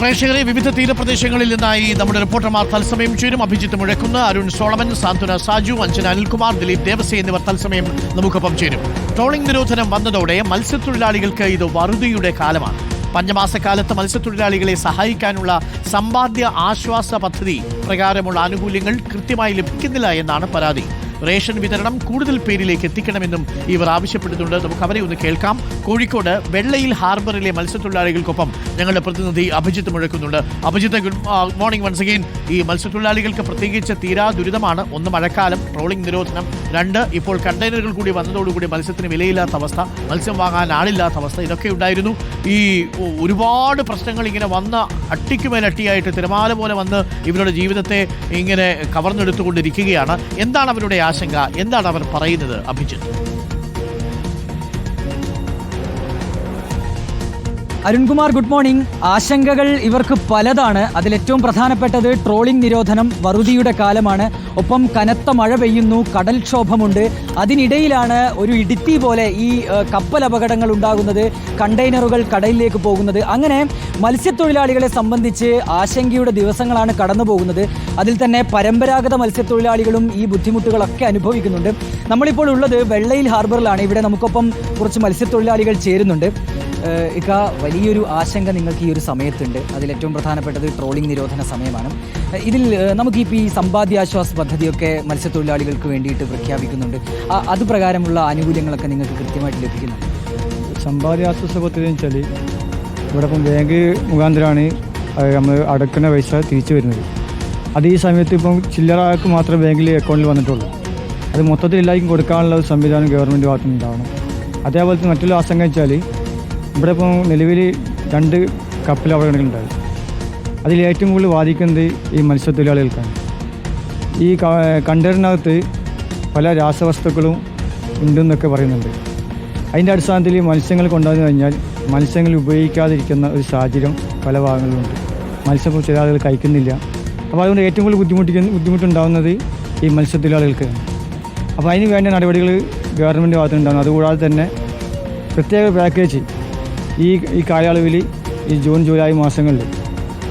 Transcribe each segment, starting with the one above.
പ്രേക്ഷകരെ വിവിധ തീരപ്രദേശങ്ങളിൽ നിന്നായി നമ്മുടെ റിപ്പോർട്ടർമാർ തത്സമയം ചേരും. അഭിജിത്ത് മുഴക്കുന്ന അരുൺ സോളമൻ സാന്ത്വന സാജു അഞ്ജന അനിൽകുമാർ ദിലീപ് ദേവസേ എന്നിവർ തത്സമയം നമുക്കൊപ്പം ചേരും. ട്രോളിംഗ് നിരോധനം വന്നതോടെ മത്സ്യത്തൊഴിലാളികൾക്ക് ഇത് വറുതിയുടെ കാലമാണ്. പഞ്ചമാസക്കാലത്ത് മത്സ്യത്തൊഴിലാളികളെ സഹായിക്കാനുള്ള സമ്പാദ്യ ആശ്വാസ പദ്ധതി പ്രകാരമുള്ള ആനുകൂല്യങ്ങൾ കൃത്യമായി ലഭിക്കുന്നില്ല എന്നാണ് പരാതി. റേഷൻ വിതരണം കൂടുതൽ പേരിലേക്ക് എത്തിക്കണമെന്നും ഇവർ ആവശ്യപ്പെട്ടിട്ടുണ്ട്. നമുക്ക് അവരെ ഒന്ന് കേൾക്കാം. കോഴിക്കോട് വെള്ളയിൽ ഹാർബറിലെ മത്സ്യത്തൊഴിലാളികൾക്കൊപ്പം ഞങ്ങളുടെ പ്രതിനിധി Abhijith മുഴക്കുന്നുണ്ട്. Abhijith good morning once again ഈ മത്സ്യത്തൊഴിലാളികൾക്ക് പ്രത്യേകിച്ച് തീരാ ദുരിതമാണ്. ഒന്ന് മഴക്കാലം ട്രോളിംഗ് നിരോധനം. രണ്ട് ഇപ്പോൾ കണ്ടെയ്നറുകൾ കൂടി വന്നതോടുകൂടി മത്സ്യത്തിന് വിലയില്ലാത്ത അവസ്ഥ മത്സ്യം വാങ്ങാൻ ആളില്ലാത്ത അവസ്ഥ ഇതൊക്കെ ഉണ്ടായിരുന്നു. ഈ ഒരുപാട് പ്രശ്നങ്ങൾ ഇങ്ങനെ വന്ന അട്ടിക്ക് മേലട്ടിയായിട്ട് തിരമാല പോലെ വന്ന് ഇവരുടെ ജീവിതത്തെ ഇങ്ങനെ കവർന്നെടുത്തുകൊണ്ടിരിക്കുകയാണ്. എന്താണ് അവരുടെ ആശങ്ക. എന്താണ് അവർ പറയുന്നത് അഭിജിത്ത്? Arunkumar good morning. ആശങ്കകൾ ഇവർക്ക് പലതാണ്. അതിലേറ്റവും പ്രധാനപ്പെട്ടത് ട്രോളിംഗ് നിരോധനം വറുതിയുടെ കാലമാണ്. ഒപ്പം കനത്ത മഴ പെയ്യുന്നു കടൽക്ഷോഭമുണ്ട് അതിനിടയിലാണ് ഒരു ഇടുത്തി പോലെ ഈ കപ്പൽ അപകടങ്ങൾ ഉണ്ടാകുന്നത് കണ്ടെയ്നറുകൾ കടലിലേക്ക് പോകുന്നത്. അങ്ങനെ മത്സ്യത്തൊഴിലാളികളെ സംബന്ധിച്ച് ആശങ്കയുടെ ദിവസങ്ങളാണ് കടന്നു പോകുന്നത് അതിൽ തന്നെ പരമ്പരാഗത മത്സ്യത്തൊഴിലാളികളും ഈ ബുദ്ധിമുട്ടുകളൊക്കെ അനുഭവിക്കുന്നുണ്ട്. നമ്മളിപ്പോൾ ഉള്ളത് വെള്ളയിൽ ഹാർബറിലാണ്. ഇവിടെ നമുക്കൊപ്പം കുറച്ച് മത്സ്യത്തൊഴിലാളികൾ ചേരുന്നുണ്ട്. ഇക്ക വലിയൊരു ആശങ്ക നിങ്ങൾക്ക് ഈ ഒരു സമയത്തുണ്ട്. അതിൽ ഏറ്റവും പ്രധാനപ്പെട്ടത് ട്രോളിംഗ് നിരോധന സമയമാണ്. ഇതിൽ നമുക്ക് നമുക്കിപ്പോൾ ഈ സമ്പാദ്യാശ്വാസ പദ്ധതിയൊക്കെ മത്സ്യത്തൊഴിലാളികൾക്ക് വേണ്ടിയിട്ട് പ്രഖ്യാപിക്കുന്നുണ്ട്. അത് പ്രകാരമുള്ള ആനുകൂല്യങ്ങളൊക്കെ നിങ്ങൾക്ക് കൃത്യമായിട്ട് ലഭിക്കുന്നുണ്ട്? സമ്പാദ്യാശ്വാസ പദ്ധതി വെച്ചാൽ ഇവിടെ ഇപ്പം ബാങ്ക് മുഖാന്തരമാണ് നമ്മൾ അടക്കുന്ന പൈസ തിരിച്ചു വരുന്നത്. അത് ഈ സമയത്ത് ഇപ്പം ചില്ലറ ആൾക്ക് മാത്രമേ ബാങ്കിൽ അക്കൗണ്ടിൽ വന്നിട്ടുള്ളൂ. അത് മൊത്തത്തിൽ എല്ലാവർക്കും കൊടുക്കാനുള്ള സംവിധാനം ഗവൺമെന്റ് ഭാഗത്തുനിന്നുണ്ടാവണം. അതേപോലെ മറ്റുള്ള ആശങ്ക വെച്ചാൽ ഇവിടെ ഇപ്പോൾ നിലവിൽ രണ്ട് കപ്പൽ അപകടങ്ങളുണ്ടായി അതിൽ ഏറ്റവും കൂടുതൽ ബാധിക്കുന്നത് ഈ മത്സ്യത്തൊഴിലാളികൾക്കാണ്. ഈ കണ്ടറിനകത്ത് പല രാസവസ്തുക്കളും ഉണ്ടെന്നൊക്കെ പറയുന്നുണ്ട്. അതിന്റെ അടിസ്ഥാനത്തിൽ മത്സ്യങ്ങൾ കൊണ്ടുവന്നു കഴിഞ്ഞാൽ മത്സ്യങ്ങൾ ഉപയോഗിക്കാതിരിക്കുന്ന ഒരു സാഹചര്യം പല ഭാഗങ്ങളിലുണ്ട്. മത്സ്യം ചില ആളുകൾ കഴിക്കുന്നില്ല. അപ്പോൾ അതുകൊണ്ട് ഏറ്റവും കൂടുതൽ ബുദ്ധിമുട്ടിക്കുന്ന ബുദ്ധിമുട്ടുണ്ടാകുന്നത് ഈ മത്സ്യത്തൊഴിലാളികൾക്കാണ് അപ്പോൾ അതിന് വേണ്ട നടപടികൾ ഗവൺമെന്റ് ഭാഗത്തുനിന്നുണ്ടാകുന്നു. അതുകൂടാതെ തന്നെ പ്രത്യേക പാക്കേജ് ഈ ഈ കാലയളവിൽ ഈ ജൂൺ ജൂലൈ മാസങ്ങളിൽ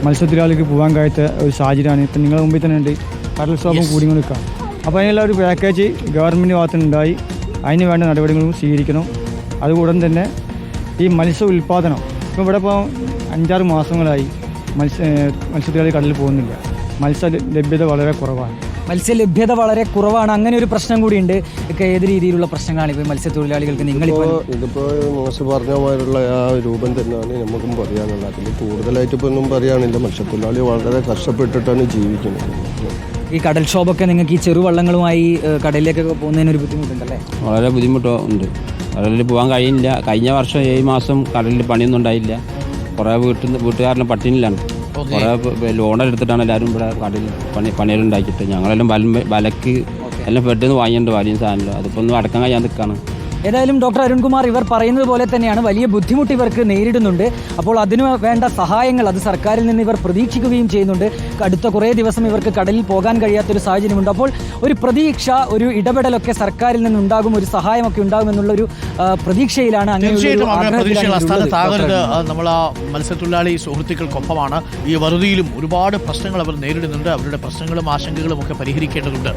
മത്സ്യത്തൊഴിലാളിക്ക് പോകാൻ കഴിയാത്ത ഒരു സാഹചര്യമാണ്. ഇപ്പം നിങ്ങളുടെ മുമ്പിൽ തന്നെ ഉണ്ട്. കടൽക്ഷോഭം കൂടി നിൽക്കാം. അപ്പോൾ അതിനുള്ള ഒരു പാക്കേജ് ഗവൺമെന്റ് ഭാഗത്തുനിന്നുണ്ടായി. അതിന് വേണ്ട നടപടികളും സ്വീകരിക്കണം അതുകൂടാതെ തന്നെ ഈ മത്സ്യ ഉൽപ്പാദനം ഇപ്പം ഇവിടെ ഇപ്പോൾ അഞ്ചാറ് മാസങ്ങളായി മത്സ്യ മത്സ്യത്തൊഴിലാളി കടലിൽ പോകുന്നില്ല. മത്സ്യ ലഭ്യത വളരെ കുറവാണ്. മത്സ്യലഭ്യത വളരെ കുറവാണ്. അങ്ങനെ ഒരു പ്രശ്നം കൂടിയുണ്ട്. ഒക്കെ ഏത് രീതിയിലുള്ള പ്രശ്നങ്ങളാണ് ഇപ്പോൾ മത്സ്യത്തൊഴിലാളികൾക്ക് നിങ്ങളിപ്പോൾ? ഇതിപ്പോൾ മോശം പറഞ്ഞ പോലുള്ള ആ രൂപം തന്നെയാണ് നമുക്കും പറയാനുള്ളത്. അതിൽ കൂടുതലായിട്ട് ഇപ്പോൾ ഒന്നും പറയാനില്ല. മത്സ്യത്തൊഴിലാളി വളരെ കഷ്ടപ്പെട്ടിട്ടാണ് ജീവിക്കുന്നത്. ഈ കടൽക്ഷോഭമൊക്കെ നിങ്ങൾക്ക് ഈ ചെറുവള്ളങ്ങളുമായി കടലിലേക്കൊക്കെ പോകുന്നതിന് ഒരു ബുദ്ധിമുട്ടുണ്ടല്ലേ? വളരെ ബുദ്ധിമുട്ടുണ്ട് കടലിൽ പോകാൻ കഴിയില്ല. കഴിഞ്ഞ വർഷം ഏഴ് മാസം കടലിൽ പണിയൊന്നും ഉണ്ടായില്ല. കുറേ വീട്ടിൽ വീട്ടുകാരനെ പട്ടിണിയിലാണ്. കുറേ ലോൺ എടുത്തിട്ടാണ് എല്ലാവരും ഇവിടെ കടയിൽ പണി പണികളുണ്ടാക്കിയിട്ട് ഞങ്ങളെല്ലാം വലക്ക് എല്ലാം പെട്ടെന്ന് വാങ്ങിയിട്ടുണ്ട് വലിയ സാധനമില്ല അതിപ്പോൾ ഒന്നും അടക്കാൻ കഴിയാൻ നിൽക്കുകയാണ് ഏതായാലും ഡോക്ടർ അരുൺകുമാർ ഇവർ പറയുന്നത് പോലെ തന്നെയാണ്. വലിയ ബുദ്ധിമുട്ട് ഇവർക്ക് നേരിടുന്നുണ്ട്. അപ്പോൾ അതിനു വേണ്ട സഹായങ്ങൾ അത് സർക്കാരിൽ നിന്ന് ഇവർ പ്രതീക്ഷിക്കുകയും ചെയ്യുന്നുണ്ട്. അടുത്ത കുറേ ദിവസം ഇവർക്ക് കടലിൽ പോകാൻ കഴിയാത്തൊരു സാഹചര്യമുണ്ട്. അപ്പോൾ ഒരു പ്രതീക്ഷ ഒരു ഇടപെടലൊക്കെ സർക്കാരിൽ നിന്നുണ്ടാകും ഒരു സഹായമൊക്കെ ഉണ്ടാകും എന്നുള്ള ഒരു പ്രതീക്ഷയിലാണ് തീർച്ചയായിട്ടും നമ്മൾ ആ മത്സ്യത്തൊഴിലാളി സുഹൃത്തുക്കൾക്കൊപ്പമാണ്. ഈ വറുതിയിലും ഒരുപാട് പ്രശ്നങ്ങൾ അവർ നേരിടുന്നുണ്ട്. അവരുടെ പ്രശ്നങ്ങളും ആശങ്കകളും ഒക്കെ പരിഹരിക്കേണ്ടതുണ്ട്.